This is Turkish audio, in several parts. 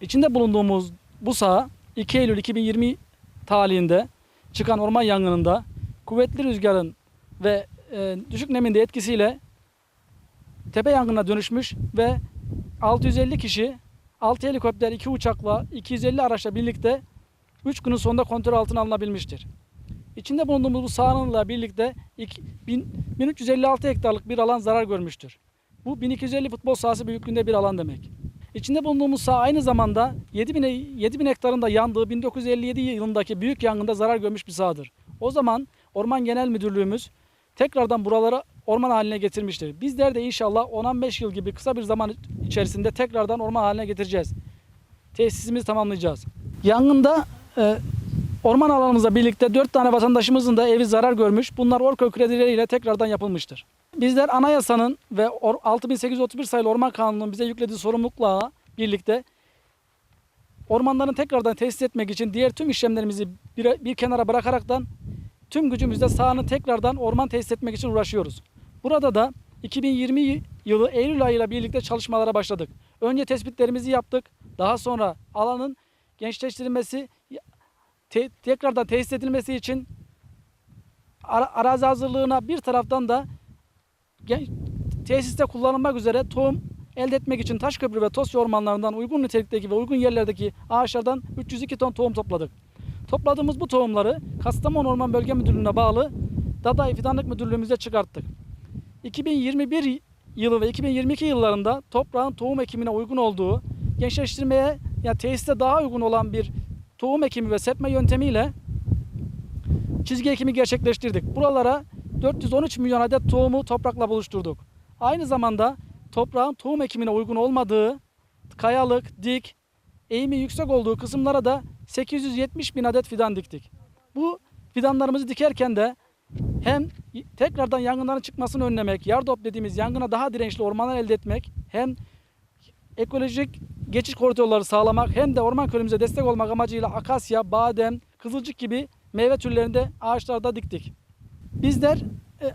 İçinde bulunduğumuz bu saha 2 Eylül 2020 tarihinde çıkan orman yangınında kuvvetli rüzgarın ve e, düşük nemin de etkisiyle tepe yangınına dönüşmüş ve 650 kişi 6 helikopter, 2 uçakla, 250 araçla birlikte 3 günün sonunda kontrol altına alınabilmiştir. İçinde bulunduğumuz bu sahanınla birlikte iki- bin- 1356 hektarlık bir alan zarar görmüştür. Bu 1250 futbol sahası büyüklüğünde bir alan demek. İçinde bulunduğumuz saha aynı zamanda 7000, e- 7000 hektarın yandığı 1957 yılındaki büyük yangında zarar görmüş bir sahadır. O zaman Orman Genel Müdürlüğümüz tekrardan buraları orman haline getirmiştir. Bizler de inşallah 10-15 yıl gibi kısa bir zaman içerisinde tekrardan orman haline getireceğiz. Tesisimizi tamamlayacağız. Yangında e, orman alanımızla birlikte 4 tane vatandaşımızın da evi zarar görmüş. Bunlar Orköy kredileriyle tekrardan yapılmıştır. Bizler anayasanın ve or- 6831 sayılı Orman Kanunu'nun bize yüklediği sorumlulukla birlikte ormanların tekrardan tesis etmek için diğer tüm işlemlerimizi bir, bir kenara bırakaraktan tüm gücümüzle sahanı tekrardan orman tesis etmek için uğraşıyoruz. Burada da 2020 yılı Eylül ayıyla birlikte çalışmalara başladık. Önce tespitlerimizi yaptık. Daha sonra alanın gençleştirilmesi, te- tekrardan tesis edilmesi için ara- arazi hazırlığına bir taraftan da tesiste kullanılmak üzere tohum elde etmek için Taşköprü ve Tosya ormanlarından uygun nitelikteki ve uygun yerlerdeki ağaçlardan 302 ton tohum topladık. Topladığımız bu tohumları Kastamonu Orman Bölge Müdürlüğü'ne bağlı Daday Fidanlık Müdürlüğümüze çıkarttık. 2021 yılı ve 2022 yıllarında toprağın tohum ekimine uygun olduğu, gençleştirmeye yani tesiste daha uygun olan bir tohum ekimi ve sepme yöntemiyle çizgi ekimi gerçekleştirdik. Buralara 413 milyon adet tohumu toprakla buluşturduk. Aynı zamanda toprağın tohum ekimine uygun olmadığı kayalık, dik, eğimi yüksek olduğu kısımlara da 870 bin adet fidan diktik. Bu fidanlarımızı dikerken de hem tekrardan yangınların çıkmasını önlemek, yardop dediğimiz yangına daha dirençli ormanlar elde etmek, hem ekolojik geçiş koridorları sağlamak hem de orman köyümüze destek olmak amacıyla akasya, badem, kızılcık gibi meyve türlerinde ağaçlarda diktik. Bizler e,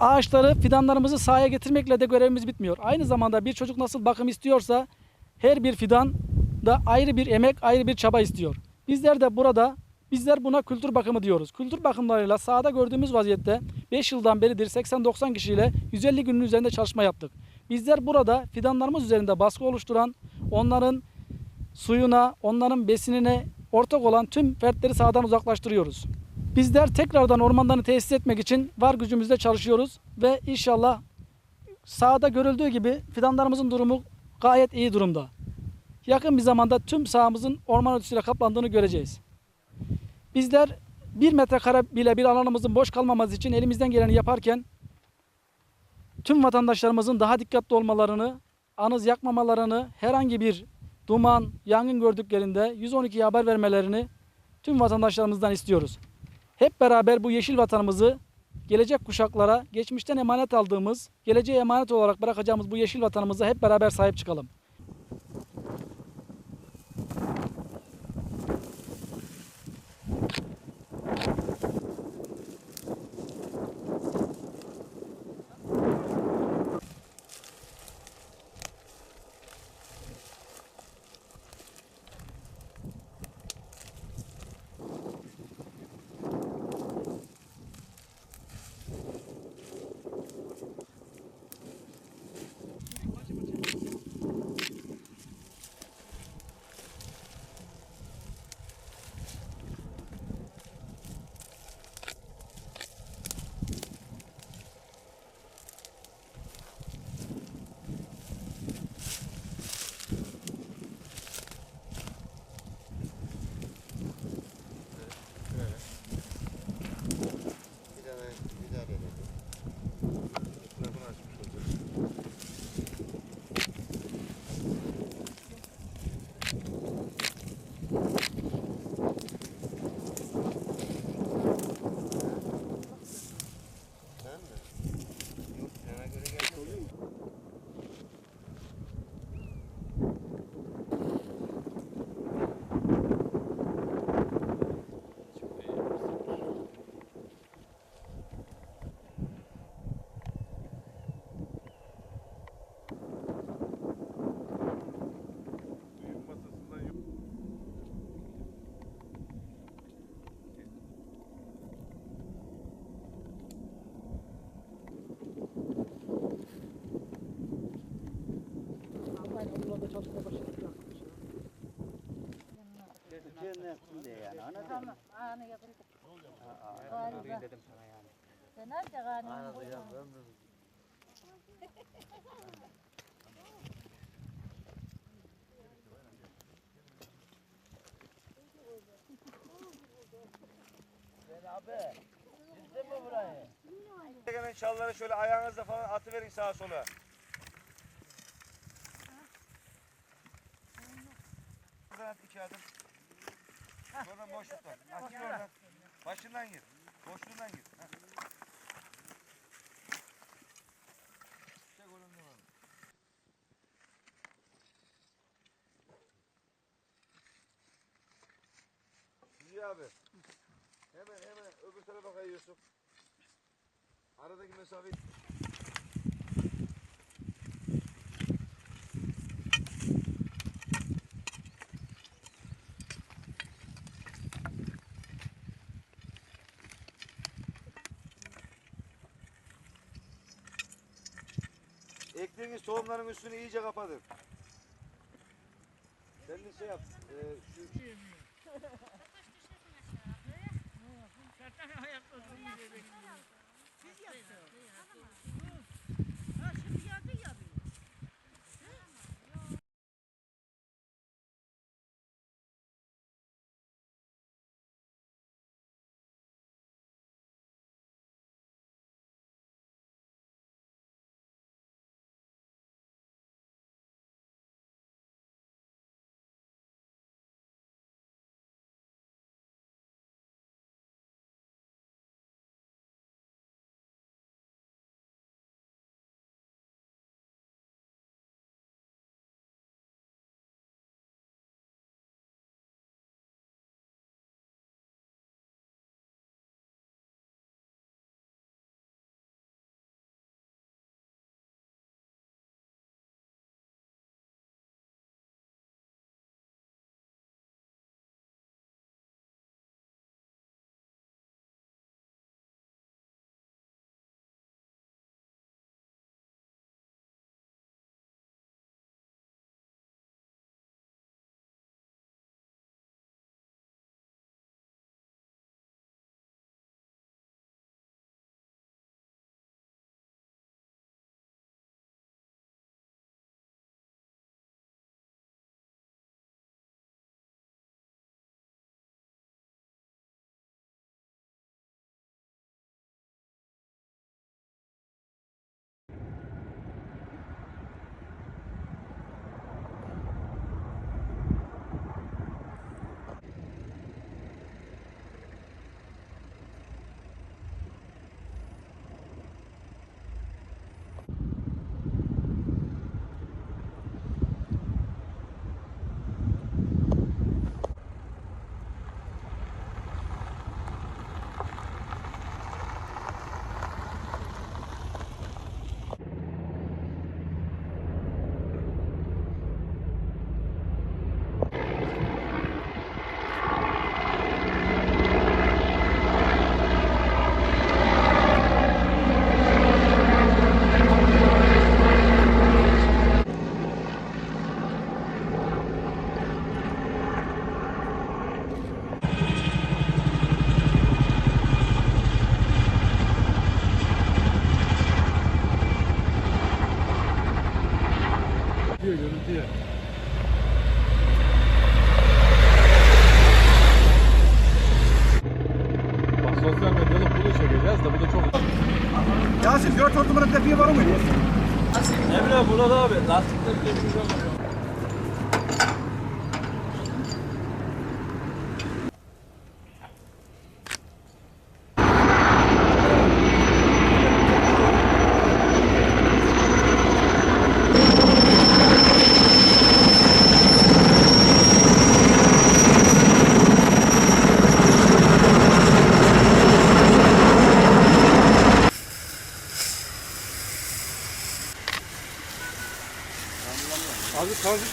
ağaçları, fidanlarımızı sahaya getirmekle de görevimiz bitmiyor. Aynı zamanda bir çocuk nasıl bakım istiyorsa her bir fidan da ayrı bir emek, ayrı bir çaba istiyor. Bizler de burada bizler buna kültür bakımı diyoruz. Kültür bakımlarıyla sahada gördüğümüz vaziyette 5 yıldan beridir 80-90 kişiyle 150 günün üzerinde çalışma yaptık. Bizler burada fidanlarımız üzerinde baskı oluşturan, onların suyuna, onların besinine ortak olan tüm fertleri sahadan uzaklaştırıyoruz. Bizler tekrardan ormanlarını tesis etmek için var gücümüzle çalışıyoruz ve inşallah sahada görüldüğü gibi fidanlarımızın durumu gayet iyi durumda. Yakın bir zamanda tüm sahamızın orman örtüsüyle kaplandığını göreceğiz. Bizler bir metrekare bile bir alanımızın boş kalmaması için elimizden geleni yaparken tüm vatandaşlarımızın daha dikkatli olmalarını, anız yakmamalarını, herhangi bir duman, yangın gördüklerinde 112'ye haber vermelerini tüm vatandaşlarımızdan istiyoruz. Hep beraber bu yeşil vatanımızı gelecek kuşaklara geçmişten emanet aldığımız, geleceğe emanet olarak bırakacağımız bu yeşil vatanımıza hep beraber sahip çıkalım. Sen anca kanını koyma. Gelen çalları şöyle ayağınızla falan atıverin sağa sola. Buradan at iki adım. Sonra boşluktan. Başından gir. Boşluğundan gir. Ha. Aradaki mesafeyi Ektiğiniz tohumların üstünü iyice kapatın. Sen de şey yap. E, şu yourself. Yeah.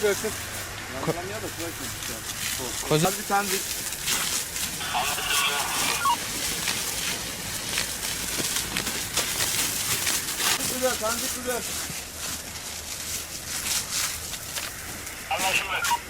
Abi tanzik versin. Hadi bir tane dik. Güzel, tanıdık güzel. Anlaşıldı.